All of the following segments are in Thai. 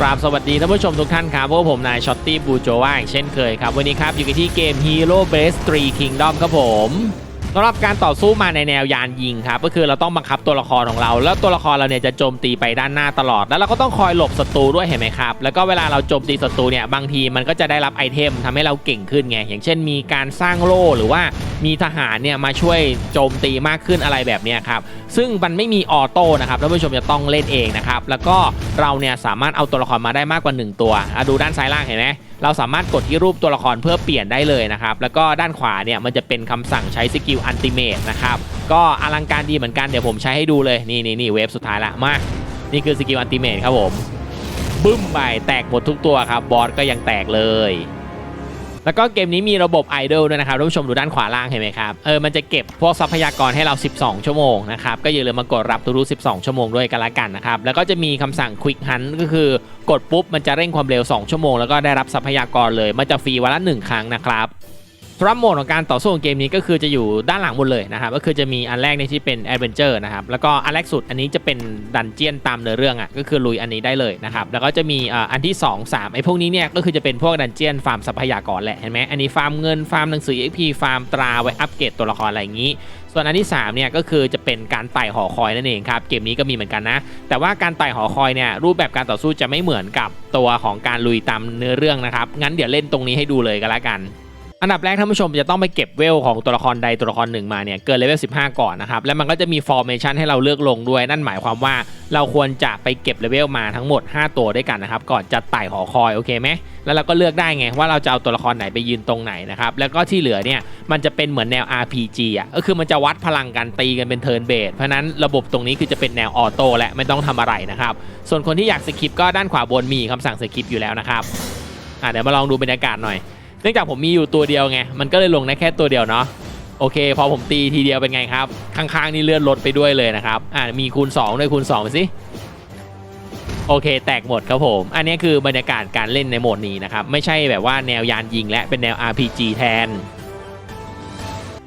กราบสวัสดีท่านผู้ชมทุกท่านครับพวกผมนายช็อตตี้บูโจว่าอย่างเช่นเคยครับ วันนี้ครับอยู่กันที่เกม Hero Base 3 Kingdom ครับผมำหรับการต่อสู้มาในแนวยานยิงครับก็คือเราต้องบังคับตัวละครของเรา แล้วตัวละครเราเนี่ยจะโจมตีไปด้านหน้าตลอด แล้วเราก็ต้องคอยหลบศัตรูด้วยเห็นไหมครับ แล้วก็เวลาเราโจมตีศัตรูเนี่ยบางทีมันก็จะได้รับไอเทมทำให้เราเก่งขึ้นไงอย่างเช่น มีการสร้างโล่หรือว่ามีทหารเนี่ยมาช่วยโจมตีมากขึ้นอะไรแบบนี้ครับซึ่งมันไม่มีออโต้นะครับท่านผู้ชมจะต้องเล่นเองนะครับแล้วก็เราเนี่ยสามารถเอาตัวละครมาได้มากกว่า 1 ตัวอดูด้านซ้ายล่างเห็นไหมเราสามารถกดที่รูปตัวละครเพื่อเปลี่ยนได้เลยนะครับแล้วก็ด้านขวาเนี่ยมันจะเป็นคำสั่งใช้สกิลอันติเมตนะครับ ก็อลังการดีเหมือนกันเดี๋ยวผมใช้ให้ดูเลย นี่นี่นี่เวฟสุดท้ายละมา นี่คือสกิลอันติเมตครับผมบึ้มไปแตกหมดทุกตัวครับ บอสก็ยังแตกเลย แล้วก็เกมนี้มีระบบไอดอลด้วยนะครับท่านผู้ชมดูด้านขวาล่างเห็นไหมครับ เออมันจะเก็บพวกทรัพยากรให้เรา 12 ชั่วโมงนะครับ ก็อย่าลืมมากดรับทุกๆ12 ชั่วโมงด้วยกันละกันนะครับ แล้วก็จะมีคำสั่ง Quick Hunt ก็คือกดปุ๊บมันจะเร่งความเร็ว 2 ชั่วโมงแล้วก็ได้รับทรัพยากรเลย มันจะฟรีวันละ 1 ครั้งนะครับ สำหรับโหมดของการต่อสู้ของเกมนี้ก็คือจะอยู่ด้านหลังหมดเลยนะครับก็คือจะมีอันแรกในที่เป็นแอดเวนเจอร์นะครับแล้วก็อันแรกสุดอันนี้จะเป็นดันเจียนตามเนื้อเรื่องอะก็คือลุยอันนี้ได้เลยนะครับแล้วก็จะมีอ่าอันที่ 2 3ไอ้พวกนี้เนี่ยก็คือจะเป็นพวกดันเจียนฟาร์มทรัพยากรแหละเห็นไหมอันนี้ฟาร์มเงินฟาร์มหนังสือ XP ฟาร์มตราไว้อัปเกรดตัวละครอะไรอย่างนี้ ส่วนอันที่3เนี่ยก็คือจะเป็นการไต่หอคอยนั่นเองครับเกมนี้ก็มีเหมือนกันนะ แต่ว่าการไต่หอคอยเนี่ยรูปแบบการต่อสู้จะไม่เหมือนกับตัวของการลุยตามเนื้อเรื่องนะครับงั้นเดี๋ยวเล่นตรงนี้ให้ดูเลยก็แล้วกัน อันดับแรกท่านผู้ชมจะต้องไปเก็บเวลของตัวละครใดตัวละครหนึ่งมาเนี่ยเกินเลเวล15 ก่อนนะครับแล้วมันก็จะมีฟอร์เมชันให้เราเลือกลงด้วย นั่นหมายความว่าเราควรจะไปเก็บเลเวลมาทั้งหมด 5 ตัวด้วยกันนะครับก่อนจะไต่หอคอยโอเคไหมแล้วเราก็เลือกได้ไงว่าเราจะเอาตัวละครไหนไปยืนตรงไหนนะครับแล้วก็ที่เหลือเนี่ยมันจะเป็นเหมือนแนว RPG อะก็คือมันจะวัดพลังกันตีกันเป็นเทิร์นเบสเพราะนั้นระบบตรงนี้คือจะเป็นแนวออโต้และไม่ต้องทำอะไรนะครับส่วนคนที่อยากสคิปก็ด้านขวาบนมีคำสั่งสคิปอยู่แล้วนะครับอะเดี๋ยวมาลองดูบรรยากาศหน่อย เนื่องจากผมมีอยู่ตัวเดียวไง มันก็เลยลงได้แค่ตัวเดียวเนาะโอเค พอผมตีทีเดียวเป็นไงครับ ข้างๆนี่เลื่อนลดไปด้วยเลยนะครับอ่ามีคูณ2ด้วยคูณ2ไปสิโอเค แตกหมดครับผม อันนี้คือบรรยากาศการเล่นในโหมดนี้นะครับ ไม่ใช่แบบว่าแนวยานยิงและเป็นแนว RPG แทน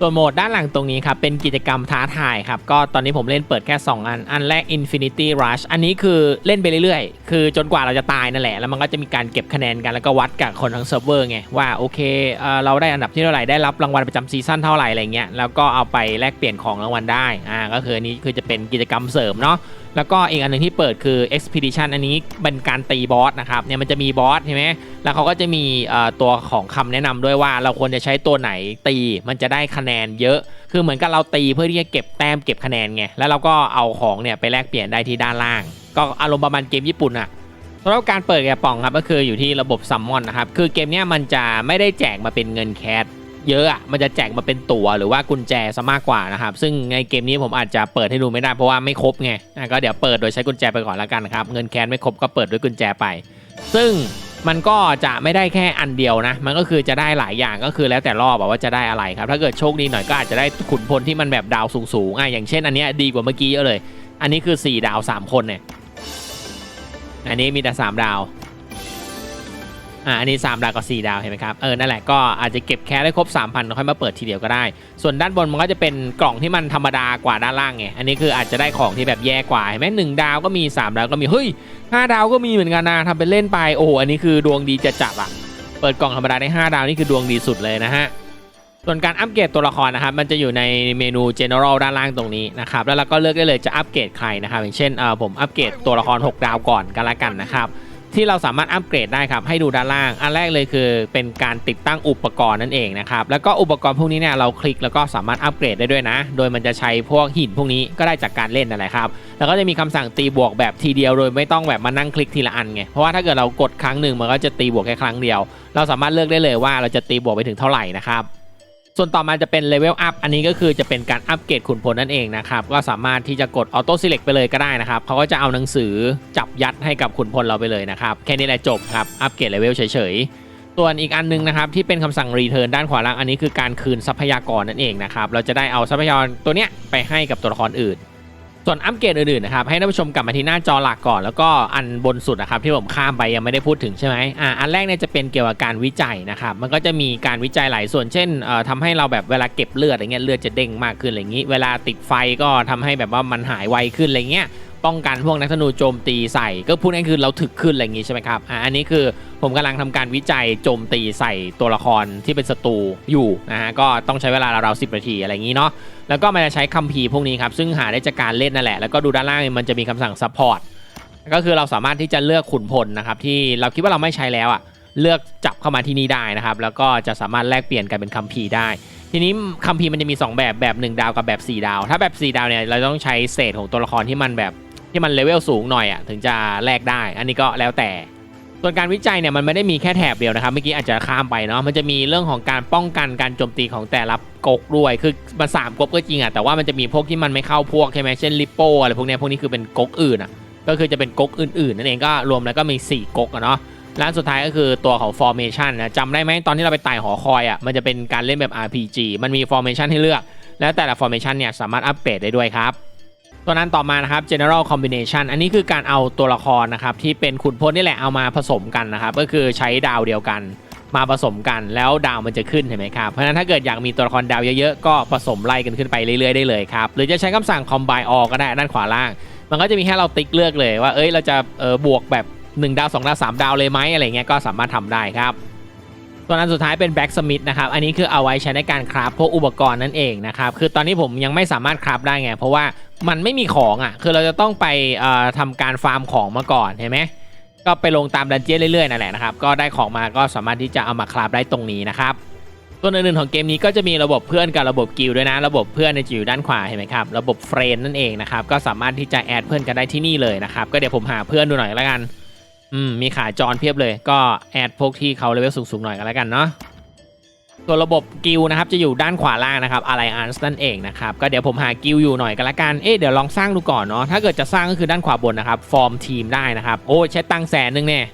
ส่วนโหมดด้านหลังตรงนี้ครับ เป็นกิจกรรมท้าทายครับ ก็ตอนนี้ผมเล่นเปิดแค่ 2 อัน อันแรก Infinity Rush อันนี้คือเล่นไปเรื่อยๆ คือจนกว่าเราจะตายนั่นแหละ แล้วมันก็จะมีการเก็บคะแนนกันแล้วก็วัดกับคนทั้งเซิร์ฟเวอร์ไง ว่าโอเคเอเราได้อันดับที่เท่าไหร่ได้รับรางวัลประจำซีซั่นเท่าไหร่อะไรเงี้ยแล้วก็เอาไปแลกเปลี่ยนของรางวัลได้อ่าก็คืออันนี้คือจะเป็นกิจกรรมเสริมเนาะแล้วก็อีกอันหนึ่งที่เปิดคือ Expedition อันนี้เป็นการตีบอสนะครับเนี่ยมันจะมีบอสใช่ไหมแล้วเขาก็จะมีตัวของคำแนะนำด้วยว่าเราควรจะใช้ตัวไหนตีมันจะได้คะแนนเยอะ คือเหมือนกับเราตีเพื่อที่จะเก็บแต้มเก็บคะแนนไงแล้วเราก็เอาของเนี่ยไปแลกเปลี่ยนได้ที่ด้านล่าง ก็อารมณ์ประมาณเกมญี่ปุ่นอะสำหรับการเปิดกระป๋องครับก็คืออยู่ที่ระบบซัมมอนนะครับคือเกมเนี้ยมันจะไม่ได้แจกมาเป็นเงินแคส เยอะอะมันจะแจกมาเป็นตั๋วหรือว่ากุญแจซะมากกว่านะครับซึ่งในเกมนี้ผมอาจจะเปิดให้ดูไม่ได้เพราะว่าไม่ครบไงอะก็เดี๋ยวเปิดโดยใช้กุญแจไปก่อนละกันนะครับเงินแคสไม่ครบก็เปิดด้วยกุญแจไป ซึ่งมันก็จะไม่ได้แค่อันเดียวนะ มันก็คือจะได้หลายอย่างก็คือแล้วแต่รอบว่าจะได้อะไรครับ ถ้าเกิดโชคดีหน่อยก็อาจจะได้ขุนพลที่มันแบบดาวสูงๆอะอย่างเช่นอันนี้ดีกว่าเมื่อกี้เยอะเลย อันนี้คือ 4 ดาว 3 คนเนี่ย อันนี้มีแต่ 3 ดาว อ่าอันนี้ 3 ดาวกับ 4 ดาวเห็นไหมครับ เออ นั่นแหละก็อาจจะเก็บแค่ได้ครบ 3,000แล้วค่อยมาเปิดทีเดียวก็ได้ ส่วนด้านบนมันก็จะเป็นกล่องที่มันธรรมดากว่าด้านล่างไง อันนี้คืออาจจะได้ของที่แบบแย่กว่าเห็นไหมหนึ่งดาวก็มี 3 ดาวก็มี เฮ้ย 5 ดาวก็มีเหมือนกันนะทำเป็นเล่นไป โอ้โห อันนี้คือดวงดีจะจับอะ เปิดกล่องธรรมดาได้ 5 ดาวนี่คือดวงดีสุดเลยนะฮะ ส่วนการอัปเกรดตัวละครนะครับ มันจะอยู่ในเมนู general ด้านล่างตรงนี้นะครับ แล้วเราก็เลือกได้เลยจะอัปเกรดใครนะครับ อย่างเช่นเออผมอัปเกรดตัวละคร 6 ดาวก่อนกันละกันนะครับ ที่เราสามารถอัปเกรดได้ครับให้ดูด้านล่าง อันแรกเลยคือเป็นการติดตั้งอุปกรณ์นั่นเองนะครับแล้วก็อุปกรณ์พวกนี้เนี่ยเราคลิกแล้วก็สามารถอัปเกรดได้ด้วยนะ โดยมันจะใช้พวกหินพวกนี้ก็ได้จากการเล่นนั่นแหละครับแล้วก็จะมีคำสั่งตีบวกแบบทีเดียวโดยไม่ต้องแบบมานั่งคลิกทีละอันไงเพราะว่าถ้าเกิดเรากดครั้งหนึ่งมันก็จะตีบวกแค่ครั้งเดียว เราสามารถเลือกได้เลยว่าเราจะตีบวกไปถึงเท่าไหร่นะครับ ส่วนต่อมาจะเป็นเลเวลอัพอันนี้ก็คือจะเป็นการอัปเกรดขุนพลนั่นเองนะครับก็สามารถที่จะกดออโต้ซิเล็กไปเลยก็ได้นะครับเขาก็จะเอาหนังสือจับยัดให้กับขุนพลเราไปเลยนะครับแค่นี้แหละจบครับอัปเกรดเลเวลเฉยๆส่วนอีกอันนึงนะครับที่เป็นคำสั่งรีเทิร์นด้านขวาล่างอันนี้คือการคืนทรัพยากรนั่นเองนะครับเราจะได้เอาทรัพยากรตัวเนี้ยไปให้กับตัวละครอื่น ส่วนอัปเกรดอื่นๆนะครับให้ท่านผู้ชมกลับมาที่หน้าจอหลักก่อนแล้วก็อันบนสุดนะครับที่ผมข้ามไปยังไม่ได้พูดถึงใช่ไหมอ่าอันแรกเนี่ยจะเป็นเกี่ยวกับการวิจัยนะครับมันก็จะมีการวิจัยหลายส่วนเช่นเอ่อทำให้เราแบบเวลาเก็บเลือดอะไรเงี้ยเลือดจะเด้งมากขึ้นอะไรอย่างนี้ เวลาติดไฟก็ทำให้แบบว่ามันหายไวขึ้นอะไรเงี้ย ป้องกันพวกนักธนูโจมตีใส่ ก็พูดง่ายคือเราถึกขึ้นอะไรอย่างงี้ใช่ไหมครับอะอันนี้คือผมกำลังทำการวิจัยโจมตีใส่ตัวละครที่เป็นศัตรูอยู่นะฮะก็ต้องใช้เวลาราวๆสินาทีอะไรอย่างงี้เนาะแล้วก็มันจะใช้คัมภีร์พวกนี้ครับซึ่งหาได้จากการเล่นนั่นแหละแล้วก็ดูด้านล่างมันจะมีคำสั่ง support ก็คือเราสามารถที่จะเลือกขุนพลนะครับที่เราคิดว่าเราไม่ใช้แล้วอะเลือกจับเข้ามาที่นี่ได้นะครับ แล้วก็จะสามารถแลกเปลี่ยนกันเป็นคัมภีร์ได้ ทีนี้คัมภีร์มันจะมี 2 แบบแบบ 1 ดาวกับแบบ 4 ดาว ถ้าแบบ 4 ดาวเนี่ยเราต้องใช้เศษของตัวละครที่มันแบบ ที่มันเลเวลสูงหน่อยอะถึงจะแลกได้ อันนี้ก็แล้วแต่ ส่วนการวิจัยเนี่ยมันไม่ได้มีแค่แถบเดียวนะครับเมื่อกี้อาจจะข้ามไปเนาะมันจะมีเรื่องของการป้องกันการโจมตีของแต่ละก๊กด้วย คือมันสามก๊กก็จริงอะแต่ว่ามันจะมีพวกที่มันไม่เข้าพวกใช่ไหมเช่นลิปโปอะไรพวกนี้พวกนี้คือเป็นก๊กอื่นอะก็คือจะเป็นก๊กอื่นๆนั่นเองก็รวมแล้วก็มี 4ก๊กอะเนาะร้านสุดท้ายก็คือตัวของ formation นะจำได้ไหมตอนที่เราไปไต่หอคอยอะมันจะเป็นการเล่นแบบ RPG มันมี formation ให้เลือก แล้วแต่ละ formation เนี่ยสามารถอัปเกรดได้ด้วยครับ ตัวนั้นต่อมานะครับ general combination อันนี้คือการเอาตัวละครนะครับที่เป็นขุนพลนี่แหละเอามาผสมกันนะครับ ก็คือใช้ดาวเดียวกันมาผสมกันแล้วดาวมันจะขึ้นเห็นไหมครับ เพราะฉะนั้นถ้าเกิดอยากมีตัวละครดาวเยอะๆ ก็ผสมไล่กันขึ้นไปเรื่อยๆได้เลยครับ หรือจะใช้คำสั่ง combine all ก็ได้ด้านขวาล่าง มันก็จะมีให้เราติ๊กเลือกเลยว่าเอ้ยเราจะเออบวกแบบ 1 ดาว 2 ดาว 3 ดาวเลยไหมอะไรเงี้ยก็สามารถทำได้ครับ ตัวนั้นสุดท้ายเป็น Black Smith นะครับ อันนี้คือเอาไว้ใช้ในการคราฟพวกอุปกรณ์นั่นเองนะครับ คือตอนนี้ผมยังไม่สามารถคราฟได้ไง เพราะว่ามันไม่มีของอะ คือเราจะต้องไปเอ่อทำการฟาร์มของมาก่อนเห็นไหมก็ไปลงตามดันเจี้ยนเรื่อยๆนั่นแหละนะครับ ก็ได้ของมาก็สามารถที่จะเอามาคราฟได้ตรงนี้นะครับตัวอื่นๆของเกมนี้ก็จะมีระบบเพื่อนกับระบบกิลด้วยนะ ระบบเพื่อนจะอยู่ด้านขวาเห็นไหมครับ ระบบเฟรนด์นั่นเองนะครับ ก็สามารถที่จะแอดเพื่อนกันได้ที่นี่เลยนะครับ ก็เดี๋ยวผมหาเพื่อนดูหน่อยแล้วกัน อืมมีขาจรเพียบเลยก็แอดพวกที่เขาเลเวลสูงๆหน่อยกันแล้วกันเนาะตัวระบบกิลนะครับจะอยู่ด้านขวาล่างนะครับอะไรอันส์นั่นเองนะครับก็เดี๋ยวผมหากิลอยู่หน่อยกันละกันเอ๊ะเดี๋ยวลองสร้างดูก่อนเนาะถ้าเกิดจะสร้างก็คือด้านขวาบนนะครับฟอร์มทีมได้นะครับโอ้ใช้ตังแสนนึงเนี่ย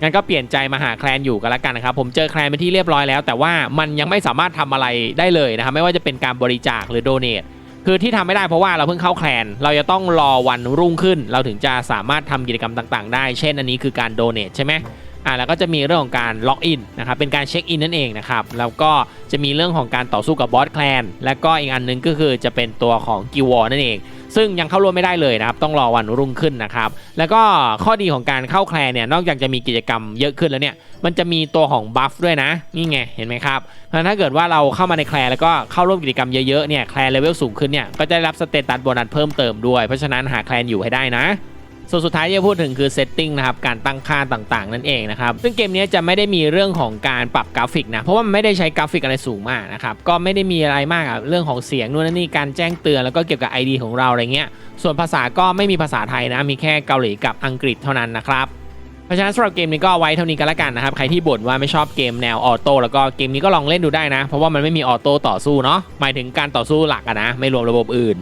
งั้นก็เปลี่ยนใจมาหาแคลนอยู่กันละกันนะครับผมเจอแคลนไปนที่เรียบร้อยแล้ว แต่ว่ามันยังไม่สามารถทำอะไรได้เลยนะครับไม่ว่าจะเป็นการบริจาคหรือโดเนท คือที่ทำไม่ได้เพราะว่าเราเพิ่งเข้าแคลน เราจะต้องรอวันรุ่งขึ้น เราถึงจะสามารถทำกิจกรรมต่าง ๆ ได้ เช่นอันนี้คือการโดเนทใช่ไหม อ่าแล้วก็จะมีเรื่องของการล็อกอินนะครับเป็นการเช็คอินนั่นเองนะครับแล้วก็จะมีเรื่องของการต่อสู้กับบอสแคลนและก็อีกอันหนึงก็คือจะเป็นตัวของกิวอนั่นเอง ซึ่งยังเข้าร่วมไม่ได้เลยนะครับต้องรอวันรุ่งขึ้นนะครับแล้วก็ข้อดีของการเข้าแคลร์เนี่ยนอกจากจะมีกิจกรรมเยอะขึ้นแล้วเนี่ยมันจะมีตัวของบัฟด้วยนะนี่ไงเห็นไหมครับเพราะถ้าเกิดว่าเราเข้ามาในแคลร์แล้วก็เข้าร่วมกิจกรรมเยอะๆเนี่ยแคลร์เลเวลสูงขึ้นเนี่ยก็จะได้รับสเตตัสโบนัสเพิ่มเติมด้วยเพราะฉะนั้นหาแคลร์อยู่ให้ได้นะ ส่วนสุดท้ายที่จะพูดถึงคือเซตติ้งนะครับการตั้งค่าต่างๆ นั่นเองนะครับซึ่งเกมนี้จะไม่ได้มีเรื่องของการปรับกราฟิกนะเพราะว่ามันไม่ได้ใช้กราฟิกอะไรสูงมากนะครับก็ไม่ได้มีอะไรมากอะเรื่องของเสียงนู่นนี่การแจ้งเตือนแล้วก็เกี่ยวกับ ID ของเราอะไรเงี้ยส่วนภาษาก็ไม่มีภาษาไทยนะมีแค่เกาหลีกับอังกฤษเท่านั้นนะครับเพราะฉะนั้นสำหรับเกมนี้ก็ไว้เท่านี้กันละกันนะครับใครที่บ่นว่าไม่ชอบเกมแนวออโต้แล้วก็เกมนี้ก็ลองเล่นดูได้นะ เพราะว่ามันไม่มีออโต้ต่อสู้เนาะหมายถึงการต่อสู้หลักอะนะไม่รวมระบบอื่น